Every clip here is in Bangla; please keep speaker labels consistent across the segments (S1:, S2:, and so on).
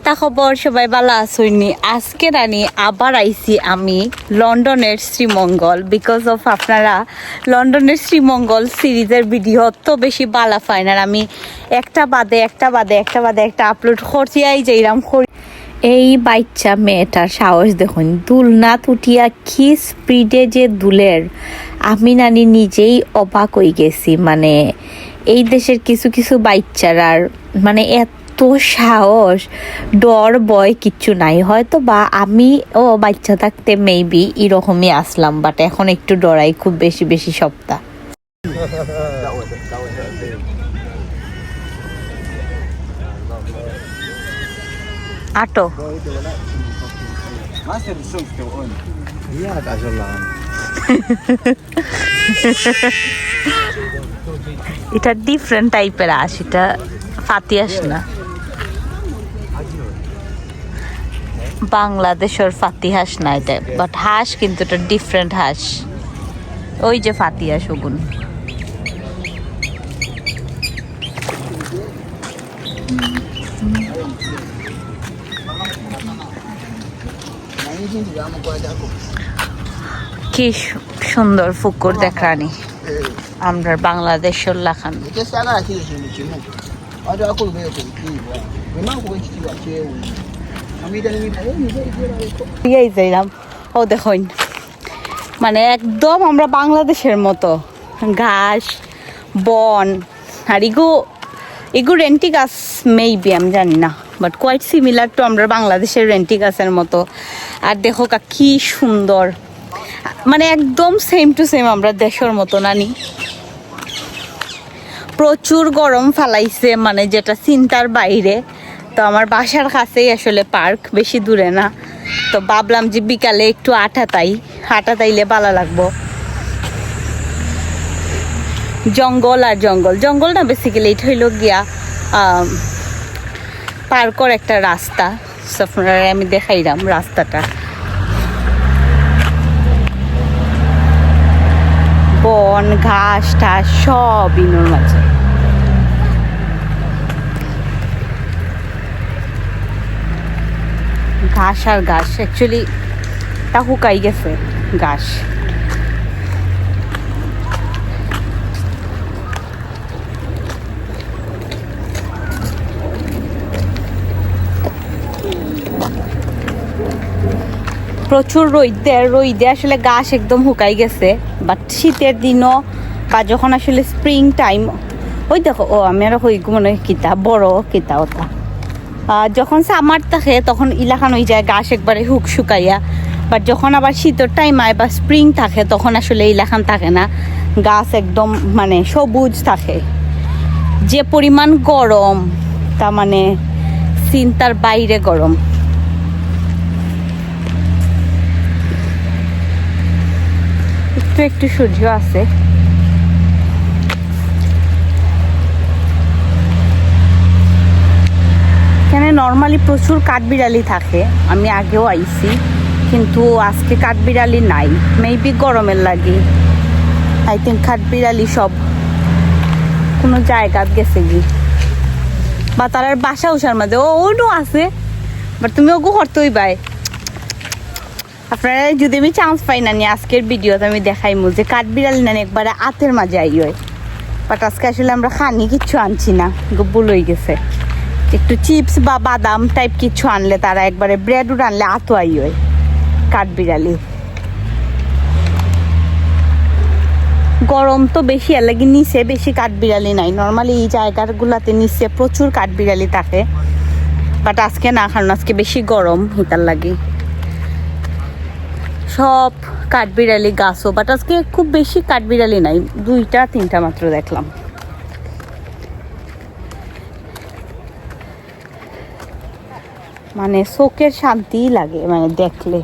S1: কিতা খবর, সবাই ভালো আসইনি আজকে রানি আবার আইছি আমি লন্ডনের শ্রীমঙ্গল বিকজ অফ আপনারা লন্ডনের শ্রীমঙ্গল সিরিজের ভিডিও অত বেশি বালা পায় না। আমি একটা বাদে একটা বাদে একটা বাদে, একটা আপলোড করছিয়াই যাইরাম করি। এই বাচ্চা মেয়েটার সাহস দেখুন দুলনা তুটিয়া কি স্পিডে যে দুলের। আমি নানি নিজেই অবাক হয়ে গেছি মানে এই দেশের কিছু কিছু বাচ্চারার মানে এত সাহস, ডর, ভয় কিচ্ছু নাই। হয়তো বা আমি ও বাচ্চা থাকতে মেবি এরকমই আসলাম বাট এখন একটু ডরাই খুব বেশি বেশি সপ্তাহ। আটো. এটা ডিফারেন্ট টাইপের আঁশ, এটা ফাতি আঁশ না। বাংলাদেশের ফাতি হাঁস না এটা বাট হাঁস কিন্তু এটা ডিফারেন্ট হাঁস। ওই যে ফাতি হাঁস ওগুন। কি সুন্দর ফুকুর দেখানি আমরা বাংলাদেশের লাখান।
S2: এই
S1: যাইলাম ও দেখুন মানে একদম আমরা বাংলাদেশের মতো, ঘাস, বন, আর ইগু ইগু রেন্টি গাছ মেইবি আমি জানি না বাট কোয়াইট সিমিলার টু আমরা বাংলাদেশের রেন্টি গাছের মতো। আর দেখো কা, কি সুন্দর মানে একদম সেম টু সেম আমরা দেশের মতো, নানি। প্রচুর গরম ফালাইছে মানে যেটা চিন্তার বাইরে। তো আমার বাসার কাছেই আসলে পার্ক, বেশি দূরে না। তো ভাবলাম যে বিকালে একটু আটা তাই, আটা তাইলে ভালো লাগবো। জঙ্গল আর জঙ্গল। জঙ্গল না বেসিক্যালি এটা হইল গিয়া পার্কর একটা রাস্তা। আপনারা, আমি দেখাইলাম রাস্তাটা। বন, ঘাস টাস সব ইনোর মাঝে ঘাস আর ঘাস। অ্যাকচুয়ালি তা হুকাই গেছে? ঘাস। প্রচুর রোদে রোদে আসলে গাছ একদম শুকাই গেছে। বাট শীতের দিনও বা যখন আসলে স্প্রিং টাইম ওই দেখো, ও আমি আর হই মনে কিতা, বড় কিতা ওটা। যখন সামার থাকে, তখন ইলাখান হয়ে যায় গাছ একবারে হুক শুকাইয়া। বাট যখন আবার শীতের টাইম আয় বা স্প্রিং থাকে, তখন আসলে ইলাখান থাকে না। গাছ একদম মানে সবুজ থাকে। যে পরিমাণ গরম তা মানে চিন্তার বাইরে গরম। একটু একটু সূর্য আছে এখানে নর্মালি প্রচুর কাঠবিড়ালি থাকে। আমি আগেও আইছি, কিন্তু আজকে কাঠবিড়ালি নাই। মেবি গরমের লাগে। আই থিঙ্ক কাঠবিড়ালি সব কোনো জায়গাত গেছে কি বা তার আর বাসা উষার মধ্যে ও, ওনো আছে বাট তুমি ওগো করতেই বাই আপনারা যদি আমি চান্স পাই না আজকের ভিডিওতে আমি দেখাইমু যে কাঠবিড়ালি না একবারে আতের মাঝে আই হয় বাট আজকে আসলে আমরা খানি কিচ্ছু আনছি না। ভুল হয়ে গেছে। একটু চিপস বা বাদাম টাইপ কিছু আনলে তারা একবারে ব্রেড উড আনলে আতো আই হয়, কাঠবিড়ালি। গরম তো বেশি, আর লাগে নিচে বেশি কাঠবিড়ালি নাই। নর্মালি এই জায়গাগুলাতে নিচে প্রচুর কাঠবিড়ালি থাকে বাট আজকে না, কারণ আজকে বেশি গরম হিতার লাগে। সব কাঠবিড়ালি গাছও বাট আজকে খুব বেশি কাঠবিড়ালি নাই, দুইটা, তিনটা মাত্র দেখলাম। মানে চোখের শান্তিই লাগে মানে দেখলে।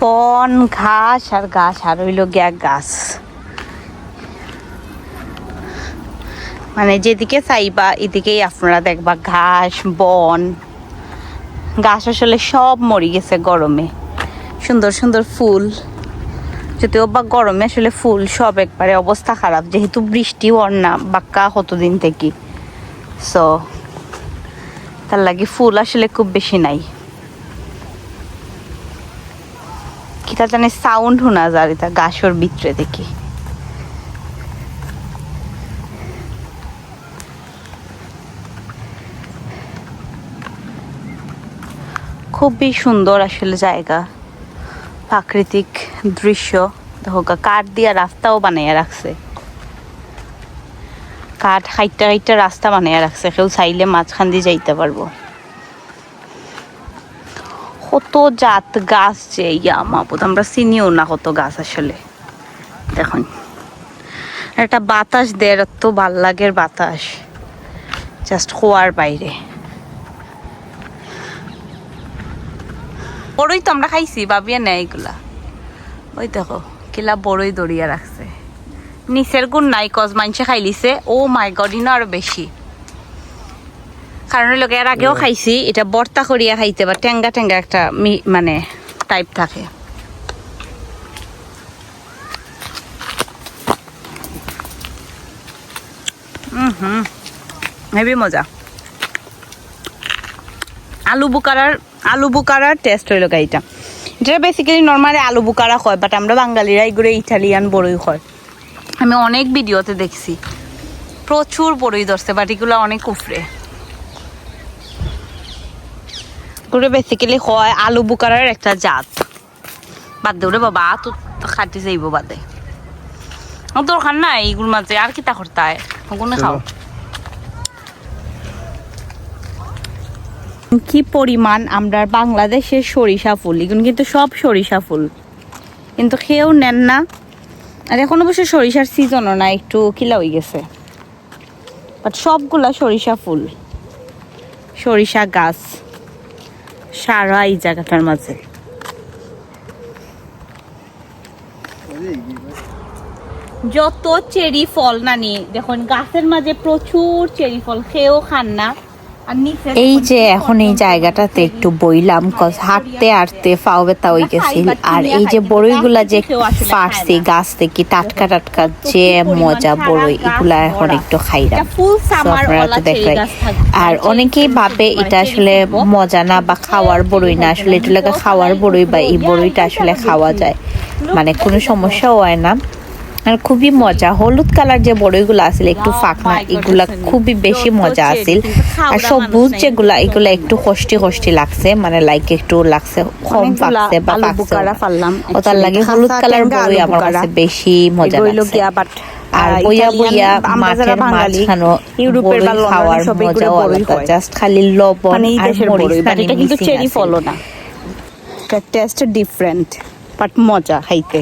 S1: বন, ঘাস আর ঘাস আর হইল গিয়া গাছ। মানে যেদিকে চাইবা, এদিকেই আপনারা দেখবা ঘাস, বন। গাছ আসলে সব মরি গেছে গরমে। সুন্দর সুন্দর ফুল। যদিও বা গরমে আসলে ফুল সব একবারে অবস্থা খারাপ, যেহেতু বৃষ্টি না, বাক্কা কতদিন থেকে। সো তার লাগে ফুল আসলে খুব বেশি নাই। কিতা জানে সাউন্ড শোনা যায় এটা গাছর ভিতরে দেখি। খুবই সুন্দর আসলে জায়গা। প্রাকৃতিক দৃশ্য। দেখো কাঠ দিয়া রাস্তাও বানাইয়া রাখছে। কাঠ হাইটা হাইটা রাস্তা বানাইয়া রাখছে কেউ চাইলে মাঝখান দিয়ে যাইতে পারব। কত জাত গাছ যে ইয়া মাপুত আমরা চিনিও না কত গাছ আসলে। দেখুন, একটা বাতাস দেয় এত ভালো লাগের বাতাস জাস্ট খোয়ার বাইরে। বড়ই তো আমরা খাইছি, বাবিয়া নেয় এগুলা। ওই দেখো, কিলা বড়ই দড়িয়া রাখছে। নিচের গুণ নাই কজ মাংসে খাইলিছে। ও মাই গড ইনো আরও বেশি। কারণ লোক এর আগেও খাইছি এটা বর্তা করিয়া খাইতে বা টেঙ্গা টেঙ্গা একটা মানে টাইপ থাকে। হুম হুম মজা। আলু বুকারার আলু বুকারার টেস্ট হইল গাইটা এটা বেসিক্যালি নর্মালি আলু বুকারা হয় বাট আমরা বাঙালিরা এগুলো ইটালিয়ান বড়ই হয় আমি অনেক ভিডিওতে দেখছি। প্রচুর বড়ই ধরছে বাট এগুলো অনেক উফরে এগুলো বেসিক্যালি হয় আলু বুকারার একটা জাত। বাদ দে ওরে বাবা তো খাটি যাইব বাদে। দরকার নাই এগুলোর মাঝে আর কি তা করতে হয়? ওগুলো খাও। কি পরিমাণ আমরা বাংলাদেশের সরিষা ফুল এগুলো কিন্তু সব সরিষা ফুল। কিন্তু খেয়েও নেন না। আর এখন অবশ্য সরিষার সিজনও না, একটু কিলা হয়ে গেছে। বাট সবগুলা সরিষা ফুল। সরিষা গাছ, সারা এই জায়গাটার মাঝে। যত চেরি ফল নানি, দেখুন গাছের মাঝে প্রচুর চেরি ফল, খেয়েও খান না।
S3: এই যে এখন এই জায়গাটাতে একটু বইলাম কজ হাঁটতে হাঁটতে ফাও ব্যথা হয়ে গেছিল। আর এই যে বড়ইগুলা যে ফাটছি গাছ থেকে টাটকা টাটকা যে মজা বড়ই এগুলা এখন একটু খাইলাম আপনারা তো দেখাই আর অনেকেই ভাবে এটা আসলে মজা না বা খাওয়ার বড়ই না। আসলে এটা লাগে খাওয়ার বড়ই বা এই বড়ইটা আসলে খাওয়া যায়। মানে কোনো সমস্যাও হয় না। আর খুবই মজা। হলুদ কালার যে বড়ইগুলো আছিল একটু ফাঁকনা এগুলা খুবই বেশি মজা আছিল। আর সবুজ যেগুলা এগুলা একটু কষ্টি কষ্টি লাগছে মানে লাইক একটু লাগছে কম পাকছে বা পাকছে ওটার লাগে হলুদ কালার বড়ই আমার কাছে বেশি মজা লাগছে। আর বইয়া বইয়া মাঠের মাঝখানো
S1: ইউরোপের বা
S3: বড়ই খাওয়ার মজাও আলাদা জাস্ট খালি লবণ
S1: মানে
S3: আর মরিচ পানি
S1: এটা কিন্তু চেরি
S3: আছে।
S1: না। এটা টেস্ট ডিফারেন্ট বাট মজা খাইতে।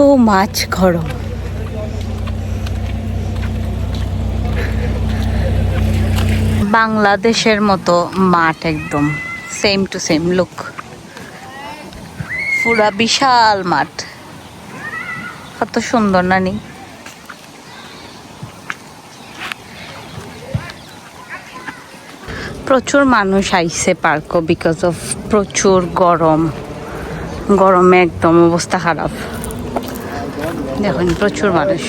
S1: টু মাছ গরম। বাংলাদেশের মতো মাঠ একদম সেম টু সেম লুক পুরা বিশাল মাঠ। কত সুন্দর, নানি? প্রচুর মানুষ আইছে পার্ক বিকজ অফ প্রচুর গরম। গরমে একদম অবস্থা খারাপ। দেখুন প্রচুর মানুষ।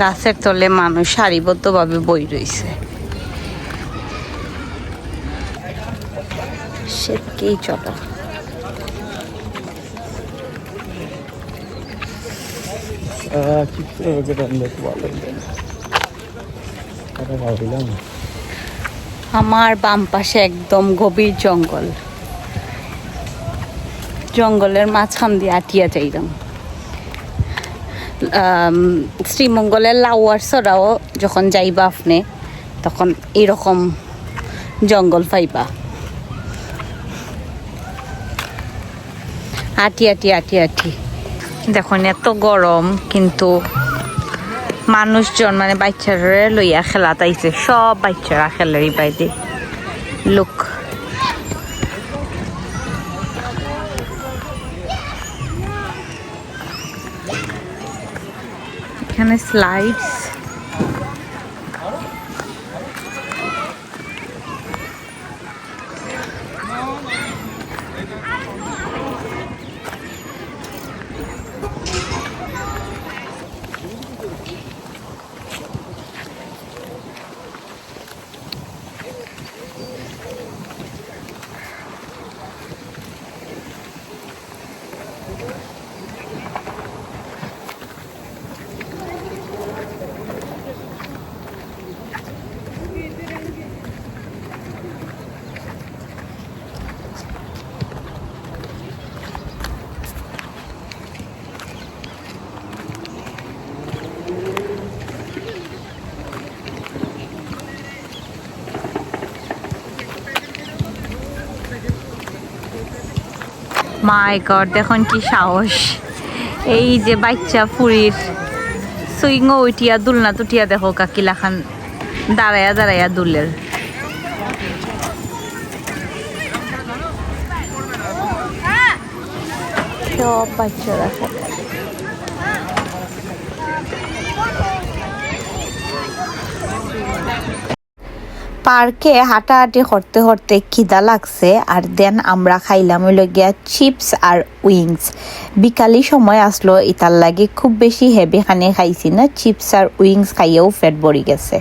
S1: গাছের তলে মানুষ সারিবদ্ধ ভাবে বই রয়েছে। কি চলো।
S2: कितने
S1: আমার বাম পাশে একদম গভীর জঙ্গল। জঙ্গলের মাঝখান দিয়ে আটিয়া যাইলাম শ্রীমঙ্গলের লাউয়ার সরাও যখন যাইবা আপনি, তখন এরকম জঙ্গল পাইবা। আটি আটি আটি আটি। দেখুন, এত গরম, কিন্তু মানুষজন মানে বাচ্চারে লইয়া খেলা তাইছে। সব বাচ্চারা খেলারই বাইরে। লোক। এখানে slides Thank you. My god দেখুন কি সাহস। এই যে বাচ্চা ফুরির, সুইং উঠিয়া, দুলনা তুটিয়া দেখো কাকিলা খান। দাঁড়াইয়া দাঁড়াইয়া দুলের।
S3: পার্কে হাঁটাহাঁটি করতে করতে খিদা লাগছে, আর দেন আমরা খাইলাম হইল গিয়া চিপস আর উইংস। বিকালি সময় আসলো, ইতার লাগে খুব বেশি হেভি খানে খাইছি না, চিপস আর উইংস খাইয়েও ফেট বড়ি গেছে।